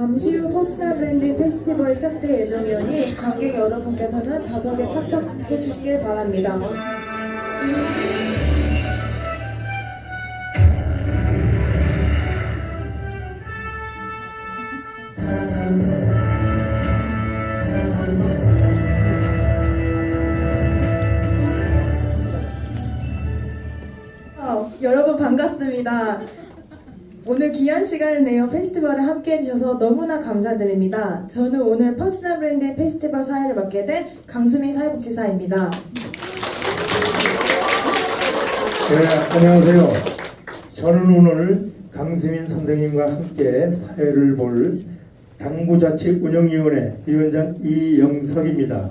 잠시 후 퍼스널 브랜딩 페스티벌이 시작될 예정이오니 관객 여러분께서는 좌석에 착석해 주시길 바랍니다. 시간을 내어 페스티벌에 함께 해주셔서 너무나 감사드립니다. 저는 오늘 퍼스널 브랜드 페스티벌 사회를 맡게 된 강수민 사회복지사입니다. 네, 안녕하세요. 저는 오늘 강수민 선생님과 함께 사회를 볼 당구자치 운영위원회 위원장 이영석입니다.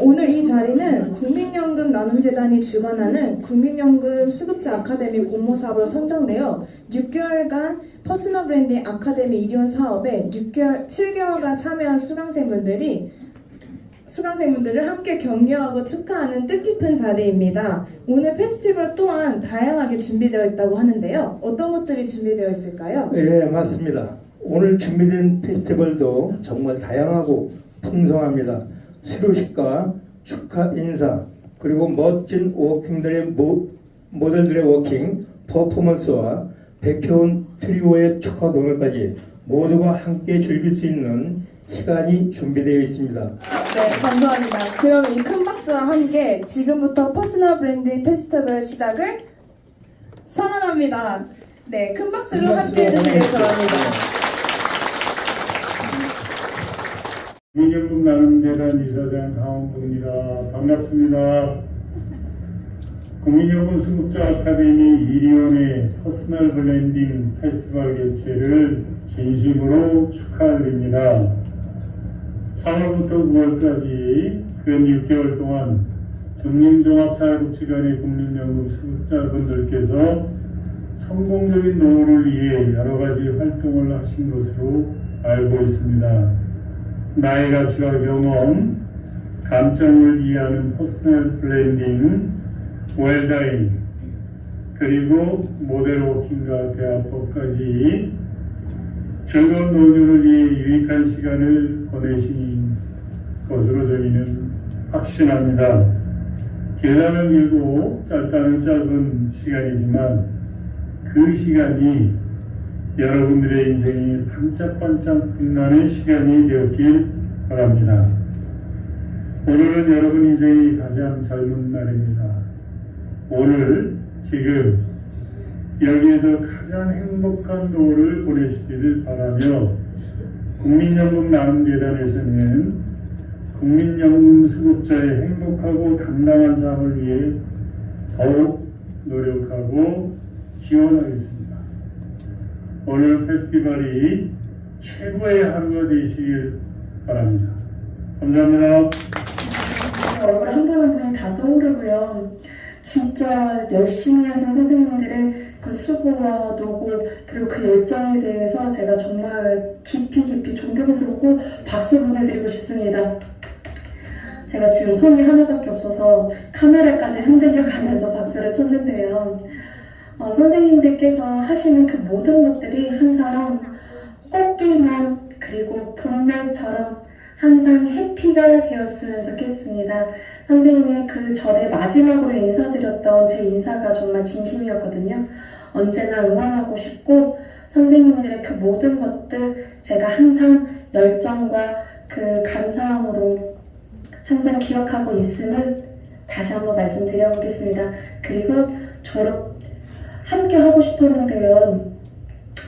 오늘 이 자리는 국민연금 나눔재단이 주관하는 국민연금 수급자 아카데미 공모 사업으로 선정되어 6개월간 퍼스널 브랜딩 아카데미 일원 사업에 6개월, 7개월간 참여한 수강생분들이 수강생분들을 함께 격려하고 축하하는 뜻깊은 자리입니다. 오늘 페스티벌 또한 다양하게 준비되어 있다고 하는데요. 어떤 것들이 준비되어 있을까요? 예, 맞습니다. 오늘 준비된 페스티벌도 정말 다양하고 풍성합니다. 수료식과 축하 인사 그리고 멋진 워킹들의 모, 모델들의 워킹 퍼포먼스와 백효은 트리오의 축하 공연까지 모두가 함께 즐길 수 있는 시간이 준비되어 있습니다. 네, 감사합니다. 그럼 이 큰 박수와 함께 지금부터 퍼스널 브랜드 페스티벌 시작을 선언합니다. 네, 큰 박수로 큰 함께 해주시길 바랍니다. 민영국 나눔재단 이사장 강원구입니다. 반갑습니다. 국민연금 수급자 아카데미 1위원회 퍼스널 블렌딩 페스티벌 개최를 진심으로 축하드립니다. 3월부터 9월까지 근 6개월 동안 정림종합사회복지관의 국민연금 수급자분들께서 성공적인 노후를 위해 여러 가지 활동을 하신 것으로 알고 있습니다. 나의 가치와 경험, 감정을 이해하는 퍼스널 블렌딩, 웰다잉, 그리고 모델 워킹과 대화법까지 즐거운 노년을 위해 유익한 시간을 보내신 것으로 저희는 확신합니다. 길다면 길고 짧다면 짧은 시간이지만 그 시간이 여러분들의 인생이 반짝반짝 빛나는 시간이 되었길 바랍니다. 오늘은 여러분 인생이 가장 젊은 날입니다. 오늘 지금 여기에서 가장 행복한 노후를 보내시기를 바라며 국민연금 나눔재단에서는 국민연금 수급자의 행복하고 당당한 삶을 위해 더욱 노력하고 지원하겠습니다. 오늘 페스티벌이 최고의 하루가 되시길 바랍니다. 감사합니다. 얼굴 한 분 한 분이 다 떠오르고요. 진짜 열심히 하신 선생님들의 그 수고와 노고 그리고 그 열정에 대해서 제가 정말 깊이 깊이 존경스럽고 박수 보내드리고 싶습니다. 제가 지금 손이 하나밖에 없어서 카메라까지 흔들려가면서 박수를 쳤는데요. 어, 선생님들께서 하시는 그 모든 것들이 항상 꽃길만 그리고 봄날처럼 항상 해피가 되었으면 좋겠습니다. 선생님의 그 전에 마지막으로 인사드렸던 제 인사가 정말 진심이었거든요. 언제나 응원하고 싶고 선생님들의 그 모든 것들 제가 항상 열정과 그 감사함으로 항상 기억하고 있음을 다시 한번 말씀드려보겠습니다. 그리고 졸업 함께 하고 싶었는데요.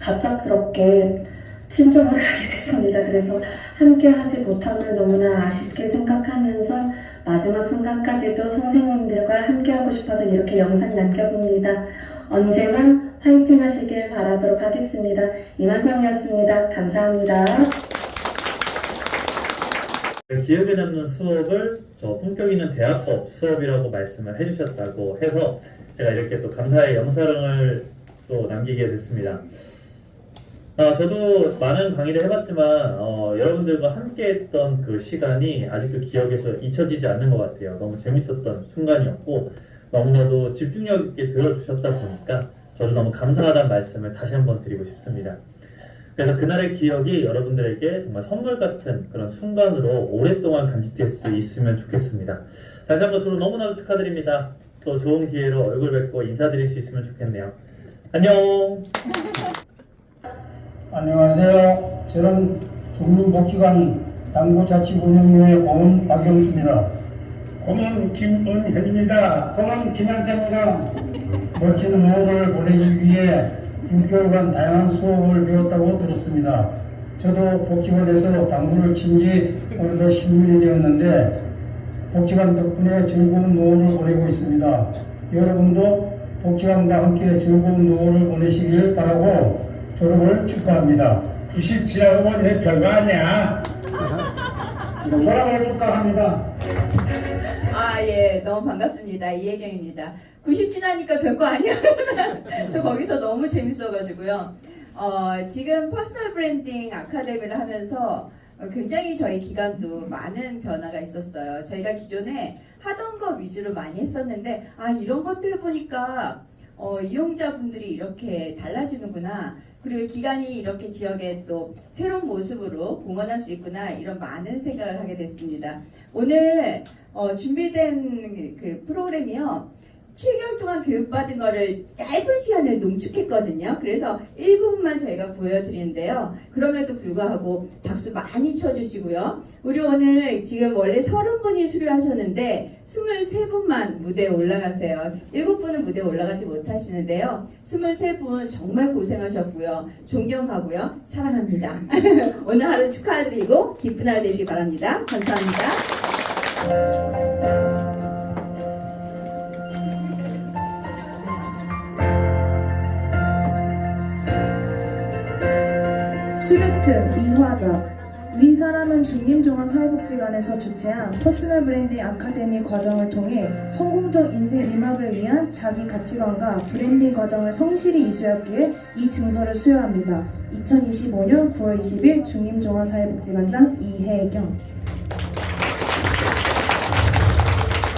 갑작스럽게 친정을 가게 됐습니다. 그래서 함께 하지 못함을 너무나 아쉽게 생각하면서 마지막 순간까지도 선생님들과 함께 하고 싶어서 이렇게 영상 남겨봅니다. 언제나 화이팅 하시길 바라도록 하겠습니다. 이만성이었습니다. 감사합니다. 기억에 남는 수업을 저 품격 있는 대화법 수업이라고 말씀을 해주셨다고 해서 제가 이렇게 또 감사의 영상을 또 남기게 됐습니다. 아, 저도 많은 강의를 해봤지만 어, 여러분들과 함께했던 그 시간이 아직도 기억에서 잊혀지지 않는 것 같아요. 너무 재밌었던 순간이었고 너무나도 집중력 있게 들어주셨다 보니까 저도 너무 감사하다는 말씀을 다시 한번 드리고 싶습니다. 그래서 그날의 기억이 여러분들에게 정말 선물 같은 그런 순간으로 오랫동안 간직될 수 있으면 좋겠습니다. 다시 한번 서로 너무나도 축하드립니다. 또 좋은 기회로 얼굴 뵙고 인사드릴 수 있으면 좋겠네요. 안녕! 안녕하세요. 저는 종민복지관 당구자치운영위원회 고문 박영수입니다. 고문 김은현입니다. 고문 김한자입니다. 멋진 노후를 보내기 위해 6개월간 다양한 수업을 배웠다고 들었습니다. 저도 복지관에서 당구를 친지 어느덧 10년이 되었는데 복지관 덕분에 즐거운 노후를 보내고 있습니다. 여러분도 복지관과 함께 즐거운 노후를 보내시길 바라고 졸업을 축하합니다. 90 지나고 보니 별거 아니야. 졸업을 축하합니다. 아, 예, 너무 반갑습니다. 이혜경입니다. 90 지나니까 별거 아니야. 저 거기서 너무 재밌어가지고요. 어, 지금 퍼스널 브랜딩 아카데미를 하면서 어, 굉장히 저희 기관도 많은 변화가 있었어요. 저희가 기존에 하던 거 위주로 많이 했었는데, 아, 이런 것도 해보니까, 어, 이용자분들이 이렇게 달라지는구나. 그리고 기관이 이렇게 지역에 또 새로운 모습으로 공헌할 수 있구나. 이런 많은 생각을 하게 됐습니다. 오늘 어, 준비된 그 프로그램이요. 7개월 동안 교육받은 거를 짧은 시간에 농축했거든요. 그래서 일부분만 저희가 보여드리는데요. 그럼에도 불구하고 박수 많이 쳐주시고요. 우리 오늘 지금 원래 30분이 수료하셨는데 23분만 무대에 올라가세요. 7분은 무대에 올라가지 못하시는데요. 23분 정말 고생하셨고요. 존경하고요. 사랑합니다. 오늘 하루 축하드리고 기쁜 하루 되시기 바랍니다. 감사합니다. 수료증 이화자 위 사람은 중림종합사회복지관에서 주최한 퍼스널 브랜딩 아카데미 과정을 통해 성공적 인생 리막을 위한 자기 가치관과 브랜딩 과정을 성실히 이수했기에 이 증서를 수여합니다. 2025년 9월 20일 중림종합사회복지관장 이혜경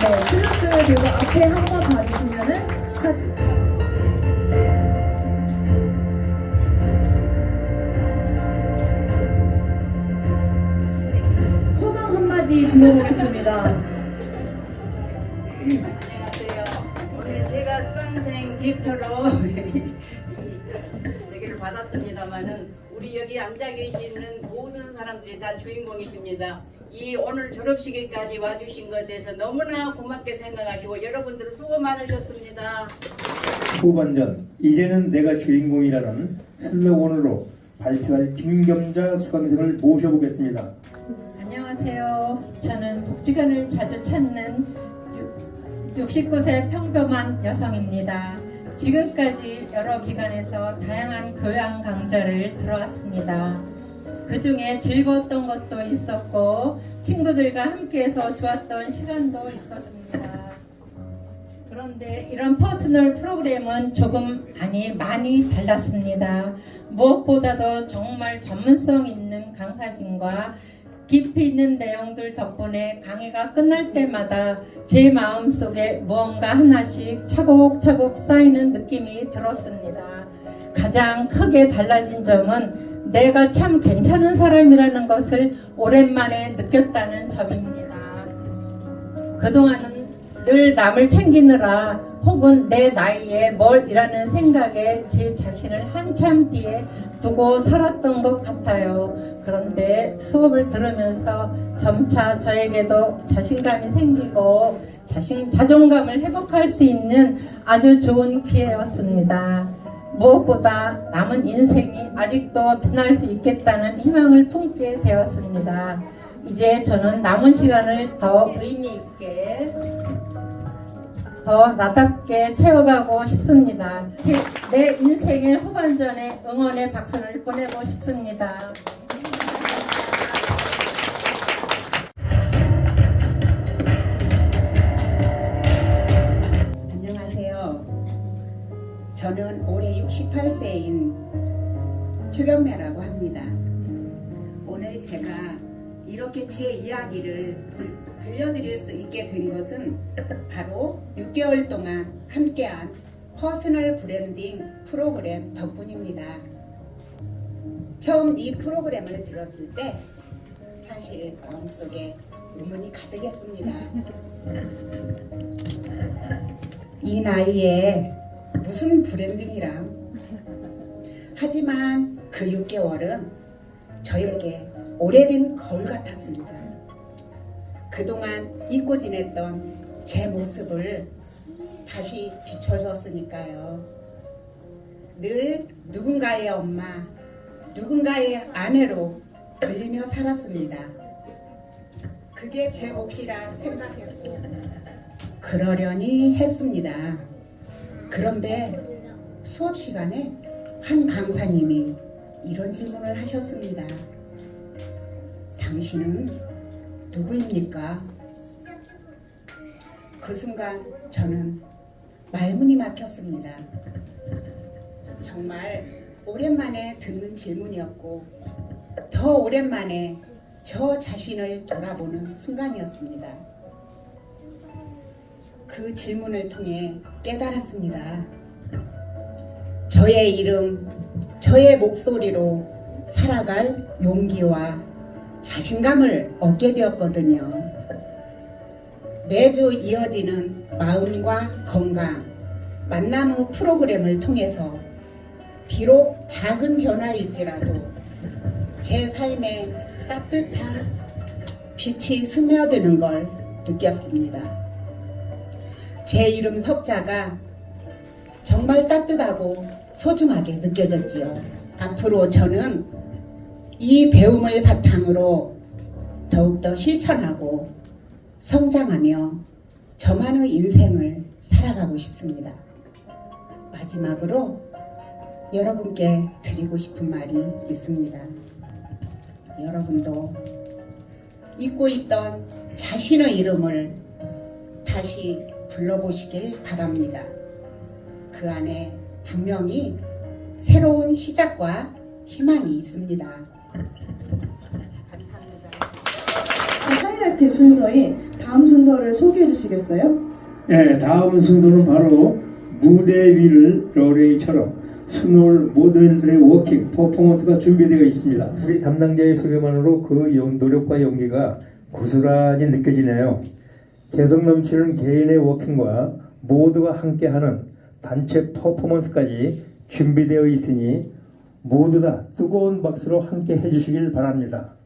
네, 수료증을 들고 앞에 한 번 봐주시면은 들어보겠습니다. 안녕하세요. 오늘 제가 수강생 대표로 저기를 받았습니다만은 우리 여기 앉아 계시는 모든 사람들이 다 주인공이십니다. 이 오늘 졸업식일까지 와주신 것에 대해서 너무나 고맙게 생각하시고 여러분들 수고 많으셨습니다. 후반전 이제는 내가 주인공이라는 슬로건으로 발표할 김겸자 수강생을 모셔보겠습니다. 안녕하세요. 저는 복지관을 자주 찾는 69세 평범한 여성입니다. 지금까지 여러 기관에서 다양한 교양 강좌를 들어왔습니다. 그 중에 즐거웠던 것도 있었고, 친구들과 함께해서 좋았던 시간도 있었습니다. 그런데 이런 퍼스널 프로그램은 조금 아니 많이 달랐습니다. 무엇보다도 정말 전문성 있는 강사진과 깊이 있는 내용들 덕분에 강의가 끝날 때마다 제 마음속에 무언가 하나씩 차곡차곡 쌓이는 느낌이 들었습니다. 가장 크게 달라진 점은 내가 참 괜찮은 사람이라는 것을 오랜만에 느꼈다는 점입니다. 그동안은 늘 남을 챙기느라 혹은 내 나이에 뭘 이라는 생각에 제 자신을 한참 뒤에 두고 살았던 것 같아요. 그런데 수업을 들으면서 점차 저에게도 자신감이 생기고 자신, 자존감을 회복할 수 있는 아주 좋은 기회였습니다. 무엇보다 남은 인생이 아직도 빛날 수 있겠다는 희망을 품게 되었습니다. 이제 저는 남은 시간을 더 의미 있게 더 나답게 채워가고 싶습니다. 제- 내 인생의 후반전에 응원의 박수를 보내고 싶습니다. 저는 올해 68세인 최경매라고 합니다. 오늘 제가 이렇게 제 이야기를 돌- 들려드릴 수 있게 된 것은 바로 6개월 동안 함께한 퍼스널 브랜딩 프로그램 덕분입니다. 처음 이 프로그램을 들었을 때 사실 마음속에 의문이 가득했습니다. 이 나이에 무슨 브랜딩이랑 하지만 그 6개월은 저에게 오래된 거울 같았습니다. 그동안 잊고 지냈던 제 모습을 다시 비춰주었으니까요. 늘 누군가의 엄마, 누군가의 아내로 불리며 살았습니다. 그게 제 몫이라 생각했고, 그러려니 했습니다. 그런데 수업 시간에 한 강사님이 이런 질문을 하셨습니다. 당신은 누구입니까? 그 순간 저는 말문이 막혔습니다. 정말 오랜만에 듣는 질문이었고 더 오랜만에 저 자신을 돌아보는 순간이었습니다. 그 질문을 통해 깨달았습니다. 저의 이름, 저의 목소리로 살아갈 용기와 자신감을 얻게 되었거든요. 매주 이어지는 마음과 건강, 만남 후 프로그램을 통해서 비록 작은 변화일지라도 제 삶에 따뜻한 빛이 스며드는 걸 느꼈습니다. 제 이름 석자가 정말 따뜻하고 소중하게 느껴졌지요. 앞으로 저는 이 배움을 바탕으로 더욱더 실천하고 성장하며 저만의 인생을 살아가고 싶습니다. 마지막으로 여러분께 드리고 싶은 말이 있습니다. 여러분도 잊고 있던 자신의 이름을 다시 불러보시길 바랍니다. 그 안에 분명히 새로운 시작과 희망이 있습니다. 하이라이트 순서인 다음 순서를 소개해 주시겠어요? 네, 다음 순서는 바로 무대 위를 러레이처럼 스노울 모델들의 워킹 퍼포먼스가 준비되어 있습니다. 우리 담당자의 소개만으로 그 연- 노력과 연기가 고스란히 느껴지네요. 개성 넘치는 개인의 워킹과 모두가 함께하는 단체 퍼포먼스까지 준비되어 있으니 모두 다 뜨거운 박수로 함께 해주시길 바랍니다.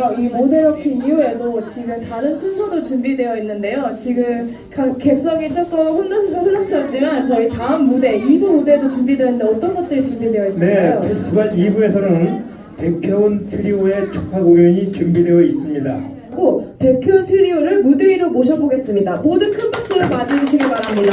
네, 저희가 이 모델워킹 이후에도 지금 다른 순서도 준비되어 있는데요. 지금 가- 객석이 조금 혼란스, 혼란스럽지만 저희 다음 무대, 2부 무대도 준비되어 있는데 어떤 것들이 준비되어 네, 있을까요? 페스티벌 2부에서는 백혜원 트리오의 축하 공연이 준비되어 있습니다. 고 백효 트리오를 무대 위로 모셔보겠습니다. 모두 큰 박수로 맞이해주시기 바랍니다.